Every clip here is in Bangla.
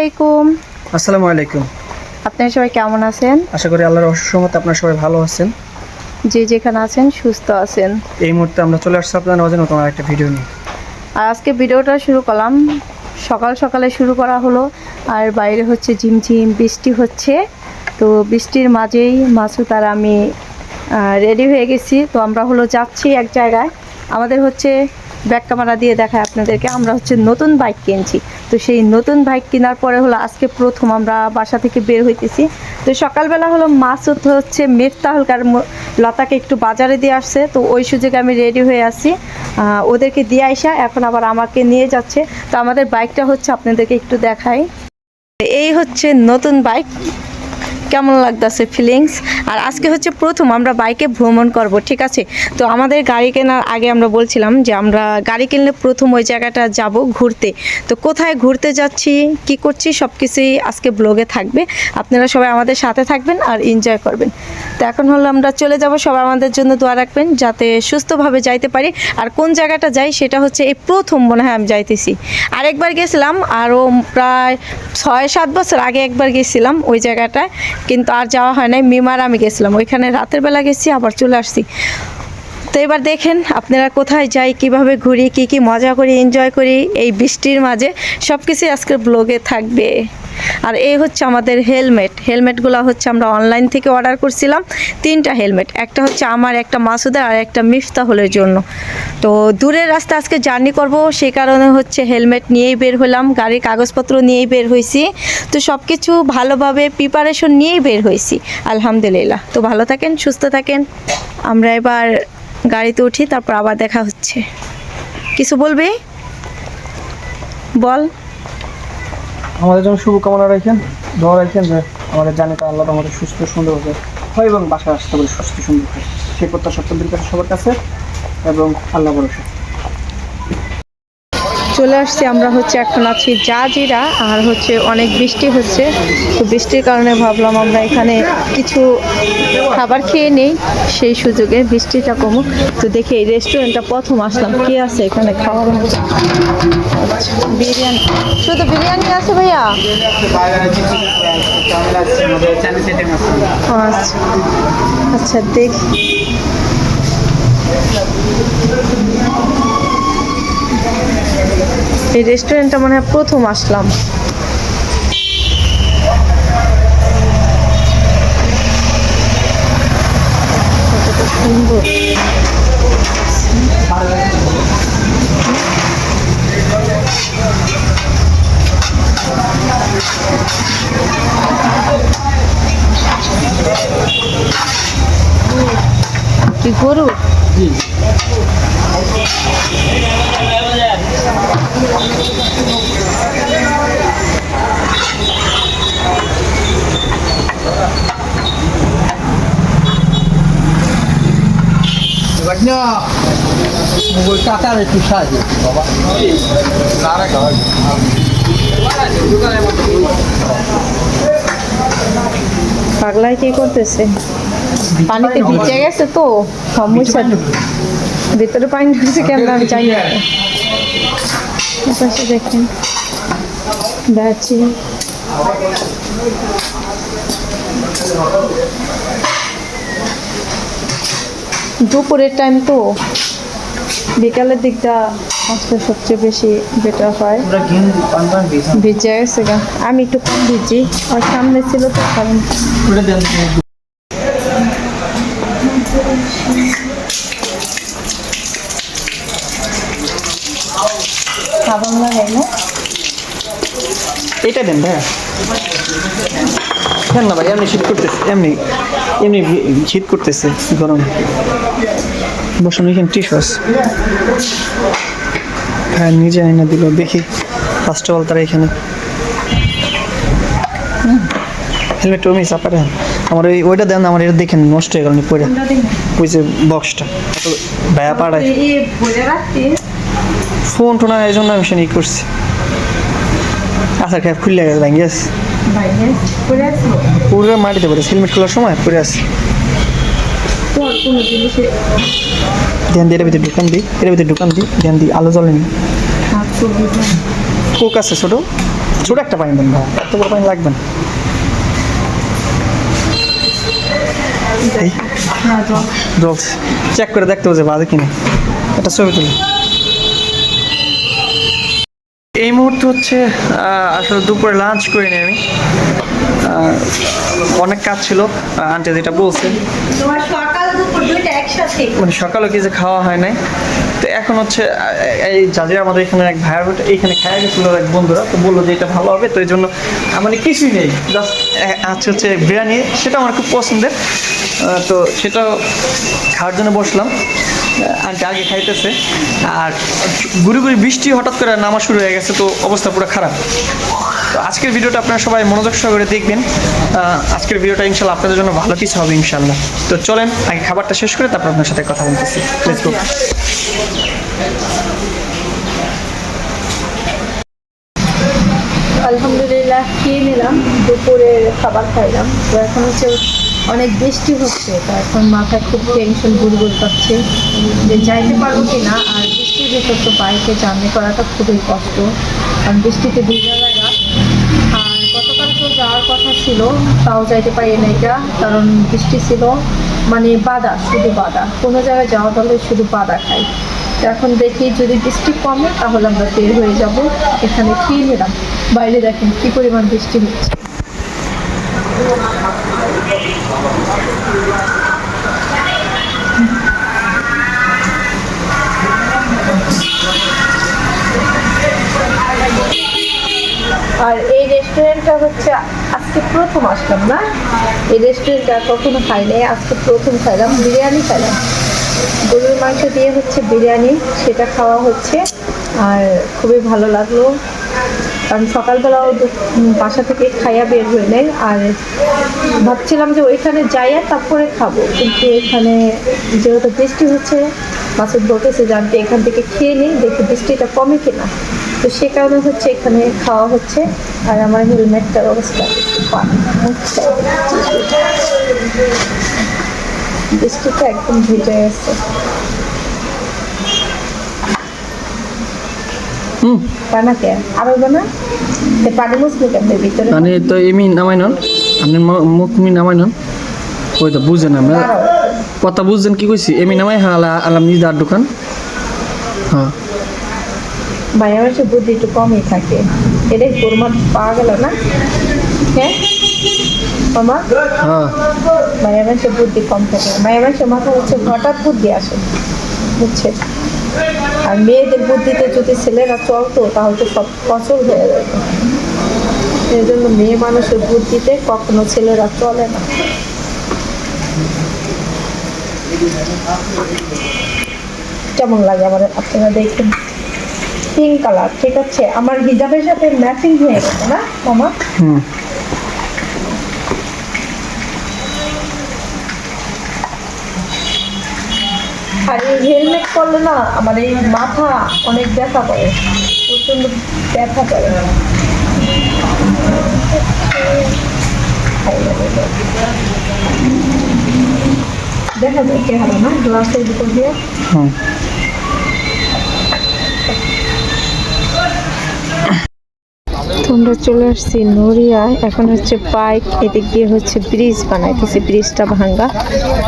আলাইকুম। আসসালামু আলাইকুম। আপনারা সবাই কেমন আছেন? আশা করি আল্লাহর অসম্মত আপনারা সবাই ভালো আছেন। যে যেখানে আছেন সুস্থ আছেন। এই মুহূর্তে আমরা চলে আসছি আপনাদের মাঝে নতুন আরেকটা ভিডিও নিয়ে। আর আজকে ভিডিওটা শুরু করলাম। সকাল সকালে শুরু করা হলো। আর বাইরে হচ্ছে ঝিমঝিম বৃষ্টি হচ্ছে। তো বৃষ্টির মাঝেই মাসুদ আর আমি রেডি হয়ে গেছি। তো আমরা হলো যাচ্ছি এক জায়গায়। আমাদের হচ্ছে ব্যাক ক্যামেরা দিয়ে দেখায় আপনাদেরকে আমরা হচ্ছে নতুন বাইক কিনছি। তো সেই নতুন বাইক কেনার পরে হলো আজকে প্রথম আমরা বাসা থেকে বের হইতেছি। তো সকালবেলা হলো মাসুদ হচ্ছে মিফতাহুলকার লতাকে একটু বাজারে দিয়ে আসছে। তো ওই সুযোগে আমি রেডি হয়ে আহ, ওদেরকে দিয়ে আইসা এখন আবার আমাকে নিয়ে যাচ্ছে। তো আমাদের বাইকটা হচ্ছে আপনাদেরকে একটু দেখাই। এই হচ্ছে নতুন বাইক কেমন লাগতেছে ফিলিংস আর আজকে হচ্ছে প্রথম, আমরা বাইকে ভ্রমণ করব, ঠিক আছে? তো আমাদের গাড়ি কেনার আগে আমরা বলছিলাম যে আমরা গাড়ি কিনলে প্রথম ওই জায়গাটা যাব ঘুরতে। তো কোথায় ঘুরতে যাচ্ছি, কি করছি সব কিছুই আজকে ব্লগে থাকবে। আপনারা সবাই আমাদের সাথে থাকবেন আর এনজয় করবেন। তো এখন হলো আমরা চলে যাব, সবাই আমাদের জন্য দোয়া রাখবেন যাতে সুস্থভাবে যাইতে পারি। আর কোন জায়গাটা যাই, সেটা হচ্ছে এই প্রথম মনে হয় আমি যাইতেছি। আরেকবার গেছিলাম, আরও প্রায় ছয় সাত বছর আগে একবার গেছিলাম ওই জায়গাটায়। কিন্তু আর যাওয়া হয় নাই, মিমার আমি গেছিলাম। ওইখানে রাতের বেলা গেছি, আবার চলে আসছি। তো এবার দেখেন আপনারা কোথায় যাই, কীভাবে ঘুরি, কি কি মজা করি এনজয় করি এই বৃষ্টির মাঝে। সব কিছুই আজকের ব্লগে থাকবে। আর এই হচ্ছে আমাদের হেলমেট হেলমেটগুলো হচ্ছে আমরা অনলাইন থেকে অর্ডার করছিলাম। তিনটা হেলমেট একটা হচ্ছে আমার, একটা মাসুদের আর একটা মিফতাহুলের জন্য। তো দূরের রাস্তা আজকে জার্নি করব সেই কারণে হচ্ছে হেলমেট নিয়েই বের হলাম, গাড়ির কাগজপত্র নিয়েই বের হয়েছি। তো সব কিছু ভালোভাবে প্রিপারেশন নিয়েই বের হয়েছি। আলহামদুলিল্লাহ। তো ভালো থাকেন, সুস্থ থাকেন। আমরা এবার গাড়িতে উঠি, তারপর আবার দেখা হচ্ছে। কিছু বলবি? বল। আমাদের জন্য শুভকামনা রাখেন, দোয়া রাখেন যে আমাদের জানি তো আল্লাহ আমাদের সুস্থ সুন্দর হবে হয় এবং বাসায় আসতে পারি সুস্থ সুন্দর হয় সেই প্রত্যাশা সত্যি কাছে, সবার কাছে, এবং আল্লাহ ভরসা। চলে আসছি, আমরা হচ্ছে এখন আছি জাজিরা, আর হচ্ছে অনেক বৃষ্টি হচ্ছে। তো বৃষ্টির কারণে ভাবলাম আমরা এখানে কিছু খাবার খেয়ে নেই, সেই সুযোগে বৃষ্টিটা কমুক। তো দেখি এই রেস্টুরেন্টটা প্রথম আসলাম, কি আছে এখানে খাওয়ার বিরিয়ানি। শুধু বিরিয়ানি আছে ভাইয়া? আচ্ছা। আচ্ছা দেখি। এই রেস্টুরেন্টটা মনে হয় প্রথম আসলাম। কি গরু কাটার একটু সাহায্য। বাবা পাগলায় কি করতেছে? পানিতে ভিজে গেছে তো, সমস্যা ভিতরে পানি ঢুকছে কেন আমি জানি না। এপাশে দেখেন দাঁড়াচ্ছি দুপুরের টাইম তো। বিকালের দিকটা আসলে সবচেয়ে বেশি বেটার হয়। ভিজে। গেছে গা। আমি একটু কম ভিজি। আর সামনে ছিল তো কারণ সাবান লাগাই না? এটা দেন ভাইয়া। দেন না ভাই এমনি শীত করতেছে এমনি এমনি শীত করতেছে গরম। বসুন এখানে আছে হ্যাঁ নিজে আইনা দিল দেখি। ফার্স্ট অফ অল তারা এখানে। হেলমেট ওমি চাপারে আমার ওই ওইটা দেন আমার এটা দেখেন নষ্ট হয়ে গেল নি পরে ওই যে বক্সটা ভায়া পাড়ায় ফোন টোনা এই জন্য আমি সেটা করছি। আচ্ছা ক্যাব খুললে গেছে গেছে পুরো মাটিতে পড়ে হেলমেট খোলার সময় পড়ে আছে। ধ্যান দিয়ে এর ভিতরে ঢুকান দিই এর ভিতরে ঢুকান দিই ধ্যান দিই আলো জ্বলেনি কোক আছে ছোটো ছোট একটা পানি দেন ভাই এত বড় পানি লাগবে না। এই হ্যাঁ জলস চেক করে দেখতে হবে বাজে কিনা। একটা ছবি তুলি। এই মুহূর্তে হচ্ছে আহ, আসলে দুপুরে লাঞ্চ করিনি আমি। অনেক কাজ ছিল আন্টি যেটা বলছে। মানে সকালে কিছু খাওয়া হয় নাই? তো এখন হচ্ছে এই যাদের আমাদের এখানে এক ভাইয়ের এখানে খাওয়া গেছিল এক বন্ধুরা, তো বলল যে এটা ভালো হবে, তো এই জন্য মানে কিছুই নেই জাস্ট আছে হচ্ছে বিরিয়ানি, সেটা আমার খুব পছন্দের। তো সেটা খাওয়ার জন্য বসলাম। আন্টি আগে খাইতেছে। আর গুড়ি গুড়ি বৃষ্টি হঠাৎ করে নামা শুরু হয়ে গেছে, তো অবস্থা পুরো খারাপ। তো আজকের ভিডিওটা আপনারা সবাই মনোযোগ সহকারে দেখবেন। আজকের ভিডিওটা ইনশাল্লাহ আপনাদের জন্য ভালো কিছু হবে ইনশাল্লাহ। তো চলেন, আগে খাবারটা শেষ করে তারপর আপনার সাথে কথা বলতেছি. আলহামদুলিল্লাহ, খেয়ে নিলাম, দুপুরের খাবার খাইলাম। তো এখন হচ্ছে অনেক বৃষ্টি হচ্ছে, তো এখন মাথায় খুব টেনশন গুড়গুড় করছে যে যাইতে পারব কি না আর বৃষ্টির ভেতর তো বাইকে জার্নি করাটা খুবই কষ্ট, কারণ বৃষ্টিতে ভিজা লাগা। আর গতকাল তো যাওয়ার কথা ছিল, তাও যাইতে পারি না এটা কারণ বৃষ্টি ছিল মানে বাদা শুধু বাদা কোনো জায়গায় যাওয়া হলে শুধু বাদা খাই। এখন দেখি যদি বৃষ্টি কমে, তাহলে আমরা বের হয়ে যাব। এখানে খেয়ে নিলাম বাইরে দেখেন কি পরিমাণ বৃষ্টি হচ্ছে। হচ্ছে আজকে প্রথম আসলাম না? এই রেস্টুরেন্টটা কখনো খাই নাই আজকে প্রথম খাইলাম, বিরিয়ানি খাইলাম। গরুর মাংস দিয়ে হচ্ছে বিরিয়ানি, সেটা খাওয়া হচ্ছে, আর খুবই ভালো লাগল। কারণ সকালবেলাও বাসা থেকে খাইয়া বের হয়ে নেই, আর ভাবছিলাম যে ওইখানে যাইয়া তারপরে খাব, কিন্তু এখানে যেহেতু বৃষ্টি হচ্ছে, মাসুদ বলতেছে জানতে এখান থেকে খেয়ে নিই দেখি বৃষ্টিটা কমে কিনা। তো সে কারণে হচ্ছে এখানে খাওয়া হচ্ছে আর আমার হেলমেটটার অবস্থা হচ্ছে বৃষ্টিটা একদম ভিজে গেছে। আরও। বানা? পানি মুসলি কেমনে ভিতরে? মানে তো এমনি নামাই নন। আপনি ম- মুখ মি নামাই নন। ওই তো আমরা কথা বুঝছেন কি কইছি? এমনি নামাই আলা আলাম নিজে আর দোকান হ্যাঁ। মায়া মাসে বুদ্ধি একটু কমই থাকে। এটাই কোরমা পাওয়া গেল না? হ্যাঁ? মামা? হ্যাঁ। বুদ্ধি কম থাকে। মাথা হচ্ছে হঠাৎ বুদ্ধি আসে বুঝছে? আর মেয়েদের বুদ্ধিতে যদি ছেলেরা চলতো তাহলে তো সব ফসল হয়ে যেত। এই জন্য মেয়ে মানুষের বুদ্ধিতে কখনো ছেলেরা চলে না। কেমন লাগে আমার আপনারা দেখুন। পিঙ্ক কালার ঠিক আছে? আমার হিজাবের সাথে ম্যাচিং হয়ে গেছে না মামা? হুম। আর এই হেলমেট পরলে না আমার এই মাথা অনেক ব্যথা করে প্রচণ্ড ব্যথা করে। দেখা যায় কে হবে না? গ্লাসের ভিতর দিয়ে। হুম। আমরা চলে আসছি নড়িয়া। এখন হচ্ছে বাইক এদিক দিয়ে হচ্ছে ব্রিজ বানাইতেছে, ব্রিজটা ভাঙ্গা।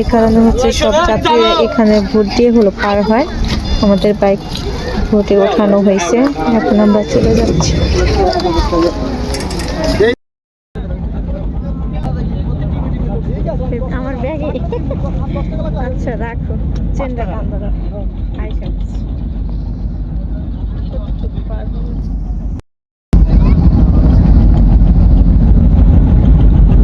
এ কারণে হচ্ছে সব যাত্রীরা এখানে ভোট দিয়ে হলো পার হয়। আমাদের বাইক ভোটে ওঠানো হয়েছে। এখন আমরা চলে যাচ্ছি আমার ব্যাগে আচ্ছা রাখো চেনটা কান্দা রাখো আইসা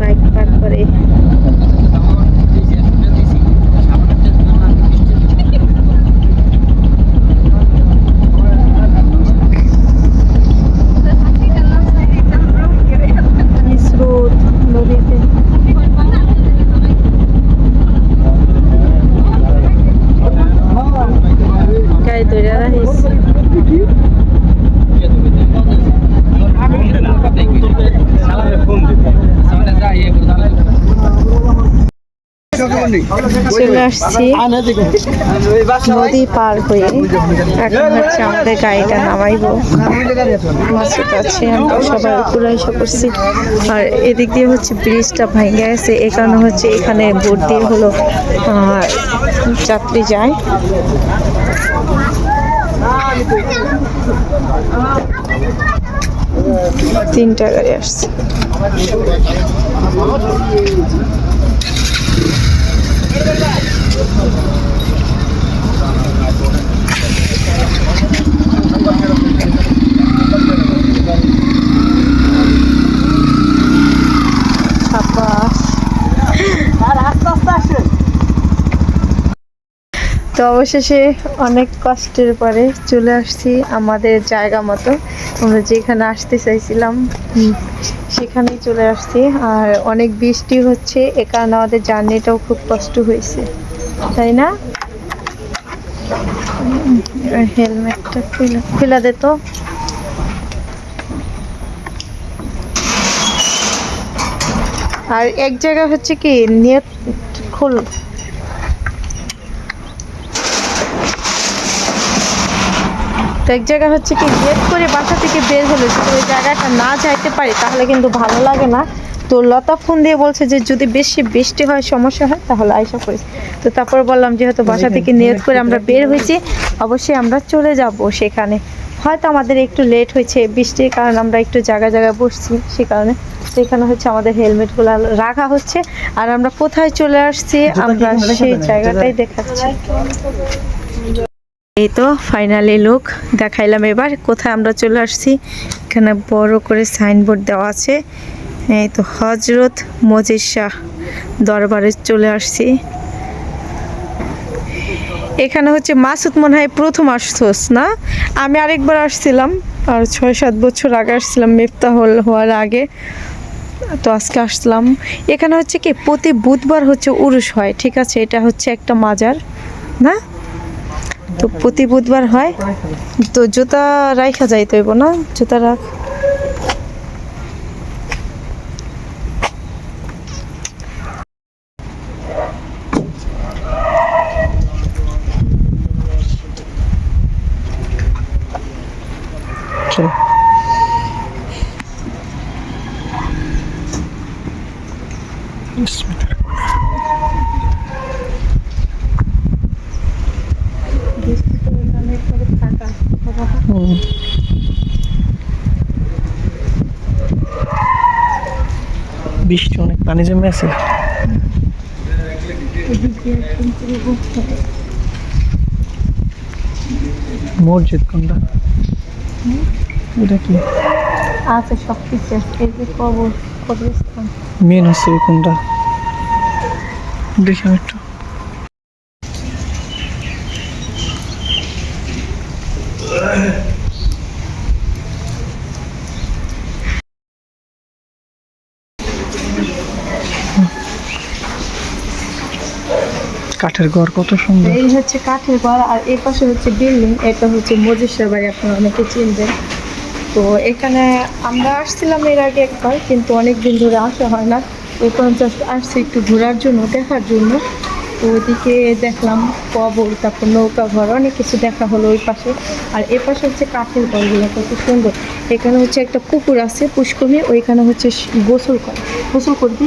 বাইক পার্ক করে স্রোত নদীতে গাইজ চলে আসছি নদী পার হয়ে। এখন হচ্ছে আমাদের গাড়িটা নামাইবো। মাসুদ আছে সবাই উপরে এসে পড়ছি। আর এদিক দিয়ে হচ্ছে ব্রিজটা ভেঙে গেছে। এই কারণে হচ্ছে এখানে বোট দিয়ে হলো যাত্রী যায়। তিনটা গাড়ি আসছে। Tapos... Tara, hasta station! তো অবশেষে অনেক কষ্টের পরে চলে আসছি আমাদের জায়গা মতো। আমরা যেখানে আসতে চাইছিলাম সেখানেই চলে আসছি। আর অনেক বৃষ্টি হচ্ছে, এ কারণে আমাদের জার্নিটাও খুব কষ্ট হয়েছে। তাই না? হেলমেটটা খুলে খুলে দে তো। আর এক জায়গা হচ্ছে কি নিয়ে খোল তো এক জায়গা হচ্ছে কি গেট করে বাসা থেকে বের হলে যদি ওই জায়গাটা না যাইতে পারি তাহলে কিন্তু ভালো লাগে না। তো লতা ফোন দিয়ে বলছে যে যদি বেশি বৃষ্টি হয় সমস্যা হয় তাহলে আইসা করিস তো তারপর বললাম যেহেতু বাসা থেকে নিয়ত করে আমরা বের হয়েছি অবশ্যই আমরা চলে যাব সেখানে। হয়তো আমাদের একটু লেট হয়েছে বৃষ্টির কারণে আমরা একটু জায়গায় জায়গায় বসছি সে কারণে সেখানে হচ্ছে আমাদের হেলমেটগুলো রাখা হচ্ছে। আর আমরা কোথায় চলে আসছি আমরা সেই জায়গাটাই দেখাচ্ছি। এই তো ফাইনালি লুক দেখাইলাম এবার। কোথায় আমরা চলে আসছি? এখানে বড় করে সাইনবোর্ড দেওয়া আছে। এই তো হজরত মজিদ শাহ দরবারে চলে আসছি। এখানে হচ্ছে মাসুদ মনে হয় প্রথম আসছোস, না? আমি আরেকবার আসছিলাম, আর ছয় সাত বছর আগে আসছিলাম মেফতা হল হওয়ার আগে। তো আজকে আসলাম। এখানে হচ্ছে কি, প্রতি বুধবার হচ্ছে উরুষ হয়, ঠিক আছে? এটা হচ্ছে একটা মাজার, না? তো প্রতি বুধবার হয়। তো জুতা রাইখা যাইতে হইব না? জুতা রাখ চলো হুম। বৃষ্টি অনেক পানি জমে আছে? মসজিদ কোনটা? এটা কি? আছে সব কিছু এই যে কবর কবরস্থান। মেন হচ্ছে কোনটা? দেখি একটু। কাঠের ঘর কত সুন্দর। এই হচ্ছে কাঠের ঘর আর এই পাশে হচ্ছে বিল্ডিং এটা হচ্ছে মজিষ্যার বাড়ি আপনারা অনেকে চিনবেন। তো এখানে আমরা আসছিলাম এর আগে একবার কিন্তু অনেক দিন ধরে আসা হয় না। ওই জাস্ট আসছি একটু ঘোরার জন্য দেখার জন্য। তো ওইদিকে দেখলাম কবর তারপর নৌকা ঘর অনেক কিছু দেখা হলো ওই পাশে। আর এ পাশে হচ্ছে কাঠের ঘরগুলো কত সুন্দর। এখানে হচ্ছে একটা পুকুর আছে পুষ্করণী ওইখানে হচ্ছে গোসল করে। গোসল করবি।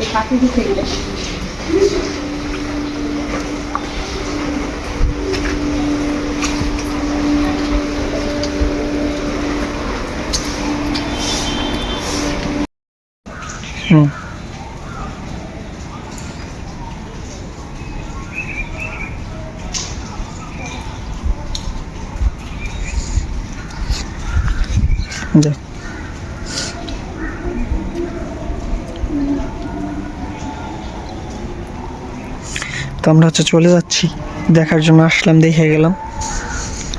espetáculo inteira. Hum. আমরা হচ্ছে চলে যাচ্ছি। দেখার জন্য আসলাম দেখে গেলাম।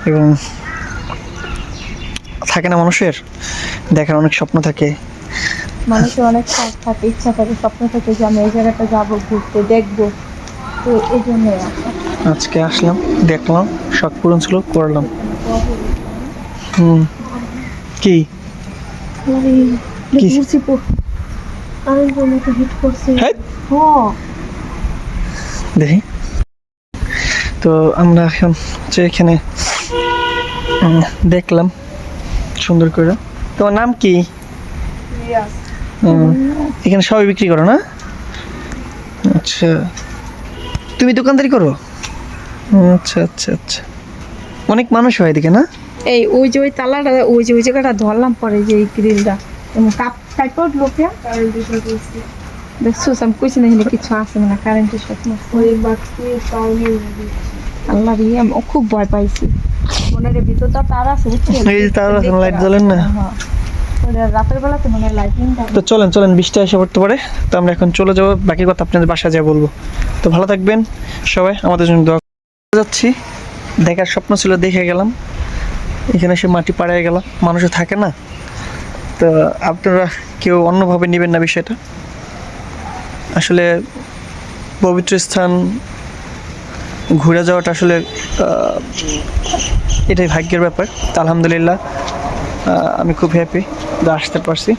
এবং থাকে না মানুষের? দেখার অনেক স্বপ্ন থাকে। মানুষের অনেক শখ থাকে ইচ্ছা থাকে স্বপ্ন থাকে যে আমি এই জায়গাটা যাব ঘুরতে দেখব। তো এই জন্যই আসা আজকে আসলাম দেখলাম শখ পূরণ ছিল করলাম। হুম। কি? কি? কারেন্টের মতো হিট করছে। হ্যাঁ। দেখি তো আমরা এখন হচ্ছে এখানে দেখলাম সুন্দর করে। তোমার নাম কি? এখানে সবাই বিক্রি করো না? আচ্ছা। তুমি দোকানদারি করো? আচ্ছা আচ্ছা আচ্ছা। অনেক মানুষ হয় এদিকে না? এই ওই যে ওই তালাটা ওই যে ওই জায়গাটা ধরলাম পরে যে এই গ্রিলটা। কাপ কাপড় লোকে। দেখছ? আমি কইছি না এখানে কিছু আছে না। কারেন্টের স্বপ্ন আল্লাহ রে আমি খুব ভয় পাইছি। মনের ভিতরটা তার আছে? এই তার আছে, লাইট জ্বলেন না? হ্যাঁ। রাতের বেলাতে মনে লাইটিংটা তো চলেন চলেন বৃষ্টি এসে পড়তে পারে। তো আমরা এখন চলে যাব বাকি কথা আপনাদের বাসায় যা বলব। তো ভালো থাকবেন সবাই আমাদের জন্য দোয়া যাচ্ছি। দেখার স্বপ্ন ছিল দেখে গেলাম। এখানে সে মাটি পাড়ায় গেলাম। মানুষও থাকে না। তো আপনারা কেউ অন্যভাবে নেবেন না বিষয়টা। আসলে পবিত্র স্থান ঘুরে যাওয়াটা আসলে এটাই ভাগ্যের ব্যাপার। আলহামদুলিল্লাহ আমি খুব হ্যাপি আসতে পারছি।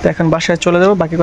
তো এখন বাসায় চলে যাব, বাকি